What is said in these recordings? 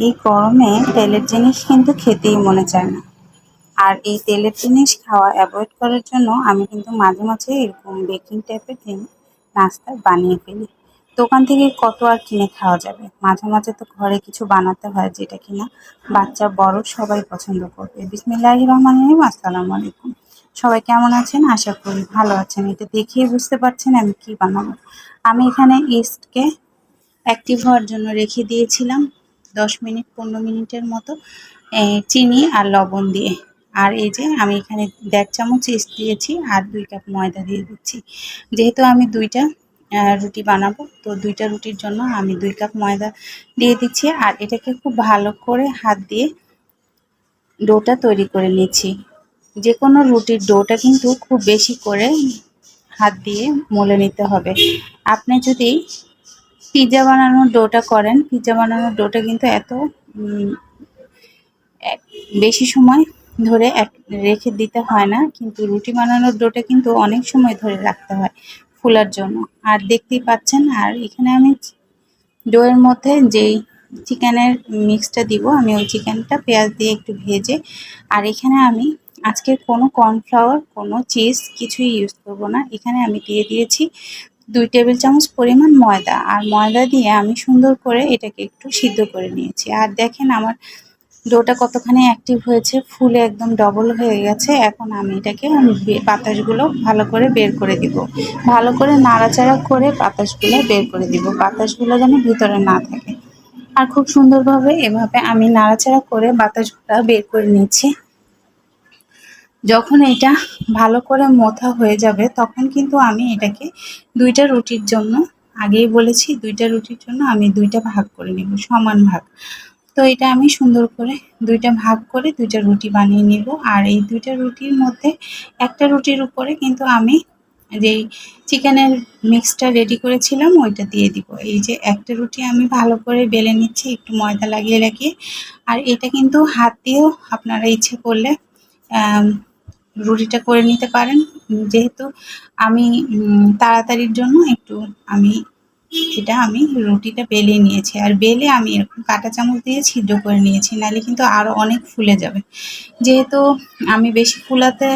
এই গরমে তেলের জিনিস কিন্তু খেতেই মনে চায় না। আর এই তেলের জিনিস খাওয়া অ্যাভয়েড করার জন্য আমি কিন্তু মাঝে মাঝে এরকম বেকিং টাইপের জিনিস নাস্তা বানিয়ে ফেলি। দোকান থেকে কত আর কিনে খাওয়া যাবে? মাঝে মাঝে তো ঘরে কিছু বানাতে হয় যেটা কিনা বাচ্চা, বড় সবাই পছন্দ করবে। বিসমিল্লাহ রহমান রহিম, আসসালামু আলাইকুম। সবাই কেমন আছেন? আশা করি ভালো আছেন। এটা দেখেই বুঝতে পারছেন আমি কি বানাবো। আমি এখানে ইস্টকে অ্যাক্টিভ হওয়ার জন্য রেখে দিয়েছিলাম। দশ মিনিট, পনেরো মিনিটের মতো চিনি আর লবণ দিয়ে। আর এই যে আমি এখানে দেড় চামচ ইস্ট দিয়েছি আর দুই কাপ ময়দা দিয়ে দিচ্ছি। যেহেতু আমি দুইটা রুটি বানাবো, তো দুইটা রুটির জন্য আমি দুই কাপ ময়দা দিয়ে দিচ্ছি। আর এটাকে খুব ভালো করে হাত দিয়ে ডোটা তৈরি করে নিচ্ছি। যে কোনো রুটির ডোটা কিন্তু খুব বেশি করে হাত দিয়ে মলে নিতে হবে। আপনি যদি পিৎজা বানানোর ডোটা করেন। পিৎজা বানানোর ডোটা কিন্তু এত বেশি সময় ধরে এক, রেখে দিতে হয় না। কিন্তু রুটি বানানোর ডোটা কিন্তু অনেক সময় ধরে রাখতে হয় ফুলার জন্য। আর দেখতেই পাচ্ছেন, আর এখানে আমি ডোয়ের মধ্যে যেই চিকেনের মিক্সটা দিব, আমি ওই চিকেনটা পেঁয়াজ দিয়ে একটু ভেজে, আর এখানে আমি আজকে কোনো কর্নফ্লাওয়ার, কোনো চিজ কিছুই ইউজ করব না। এখানে আমি দিয়ে দিয়েছি দুই টেবিল চামচ পরিমাণ ময়দা, আর ময়দা দিয়ে আমি সুন্দর করে এটাকে একটু সিদ্ধ করে নিয়েছি। আর দেখেন আমার ডোটা কতখানি অ্যাক্টিভ হয়েছে, ফুলে একদম ডবল হয়ে গেছে। এখন আমি এটাকে বাতাসগুলো ভালো করে বের করে দিব। ভালো করে নাড়াচাড়া করে বাতাসগুলো বের করে দিব। বাতাসগুলো যেন ভিতরে না থাকে। আর খুব সুন্দরভাবে এভাবে আমি নাড়াচাড়া করে বাতাসগুলো বের করে নিচ্ছি। যখন এটা ভালো করে মোথা হয়ে যাবে, তখন কিন্তু আমি এটাকে দুইটা রুটির জন্য, আগেই বলেছি দুইটা রুটির জন্য আমি দুইটা ভাগ করে নেব, সমান ভাগ। তো এটা আমি সুন্দর করে দুইটা ভাগ করে দুইটা রুটি বানিয়ে নেব। আর এই দুইটা রুটির মধ্যে একটা রুটির উপরে কিন্তু আমি যেই চিকেনের মিক্সটা রেডি করেছিলাম, ওইটা দিয়ে দিব। এই যে একটা রুটি আমি ভালো করে বেলে নিচ্ছি, একটু ময়দা লাগিয়ে লাগিয়ে। আর এটা কিন্তু হাত দিয়েও আপনারা ইচ্ছে করলে রুটিটা করে নিতে পারেন। যেহেতু আমি তাড়াতাড়ির জন্য একটু আমি এটা আমি রুটিটা বেলে নিয়েছি। আর বেলে আমি এরকম কাঁটা চামচ দিয়ে ছিদ্র করে নিয়েছি, নাহলে কিন্তু আরও অনেক ফুলে যাবে। যেহেতু আমি বেশি ফুলাতে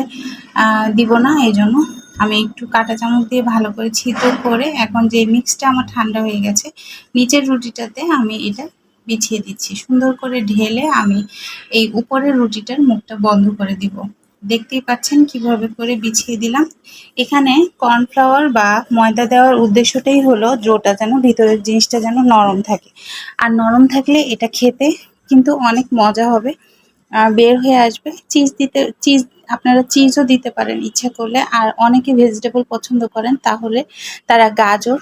দিব না এই জন্য আমি একটু কাঁটা চামচ দিয়ে ভালো করে ছিদ্র করে এখন যে মিক্সটা আমার ঠান্ডা হয়ে গেছে, নিচের রুটিটাতে আমি এটা বিছিয়ে দিচ্ছি। সুন্দর করে ঢেলে আমি এই উপরের রুটিটার মুখটা বন্ধ করে দিব। দেখতেই পাচ্ছেন কীভাবে করে বিছিয়ে দিলাম। এখানে কর্নফ্লাওয়ার বা ময়দা দেওয়ার উদ্দেশ্যটাই হলো জোটা যেন, ভিতরের জিনিসটা যেন নরম থাকে। আর নরম থাকলে এটা খেতে কিন্তু অনেক মজা হবে। বের হয়ে আসবে। চিজ দিতে, চিজ, আপনারা চিজও দিতে পারেন ইচ্ছা করলে। আর অনেকে ভেজিটেবল পছন্দ করেন, তাহলে তারা গাজর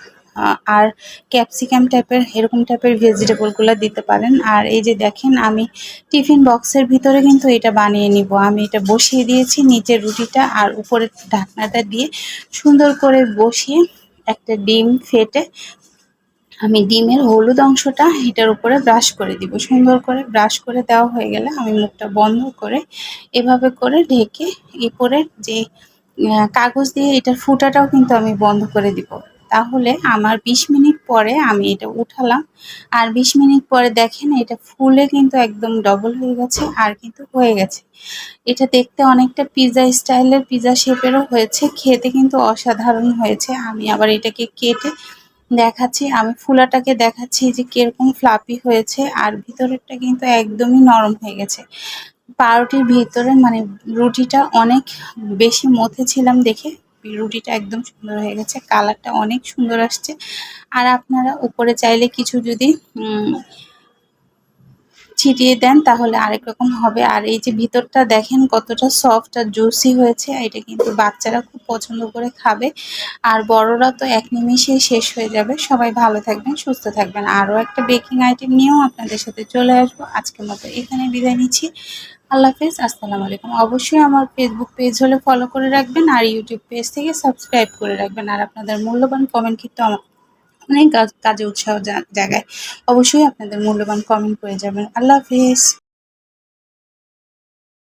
আর ক্যাপসিকাম টাইপের, এরকম টাইপের ভেজিটেবলগুলো দিতে পারেন। আর এই যে দেখেন, আমি টিফিন বক্সের ভিতরে কিন্তু এটা বানিয়ে নিব। আমি এটা বসিয়ে দিয়েছি নিচের রুটিটা আর উপরের ঢাকনাটা দিয়ে সুন্দর করে বসিয়ে একটা ডিম ফেটে আমি ডিমের হলুদ অংশটা এটার উপরে ব্রাশ করে দিব। সুন্দর করে ব্রাশ করে দেওয়া হয়ে গেলে আমি মুখটা বন্ধ করে এভাবে করে ঢেকে এরপরের যে কাগজ দিয়ে এটার ফুটাটাও কিন্তু আমি বন্ধ করে দিব। তাহলে আমার ২০ মিনিট পরে আমি এটা উঠালাম। আর ২০ মিনিট পরে দেখেন এটা ফুলে কিন্তু একদম ডবল হয়ে গেছে, আর কিন্তু হয়ে গেছে। এটা দেখতে অনেকটা পিৎজা স্টাইলের পিৎজা শেপেরও হয়েছে, খেতে কিন্তু অসাধারণ হয়েছে। আমি আবার এটাকে কেটে দেখাচ্ছি, আমি ফুলাটাকে দেখাচ্ছি যে কীরকম ফ্লাপি হয়েছে, আর ভিতরেরটা কিন্তু একদমই নরম হয়ে গেছে। পাউরুটির ভিতরে মানে রুটিটা অনেক বেশি মথে ছিলাম দেখে। রুটিটা একদম সুন্দর হয়ে গেছে, কালারটা অনেক সুন্দর আসছে। আর আপনারা উপরে চাইলে কিছু যদি ছিটিয়ে দেন তাহলে আরেক রকম হবে। আর এই যে ভিতরটা দেখেন কতটা সফট আর জুসি হয়েছে, এটা কিন্তু বাচ্চারা খুব পছন্দ করে খাবে। আর বড়রা তো এক নিমিষে শেষ হয়ে যাবে। সবাই ভালো থাকবেন, সুস্থ থাকবেন। আরও একটা বেকিং আইটেম নিয়েও আপনাদের সাথে চলে আসব। আজকের মতো এখানে বিদায় নিচ্ছি। আল্লাহ হাফেজ, আসসালামু আলাইকুম। অবশ্যই আমার ফেসবুক পেজ হলে ফলো করে রাখবেন আর ইউটিউব পেজ থেকে সাবস্ক্রাইব করে রাখবেন। আর আপনাদের মূল্যবান কমেন্ট কিন্তু আমার অনেক কাজে উৎসাহ জায়গায় অবশ্যই আপনাদের মূল্যবান কমেন্ট করে যাবেন। আল্লাহ হাফেজ।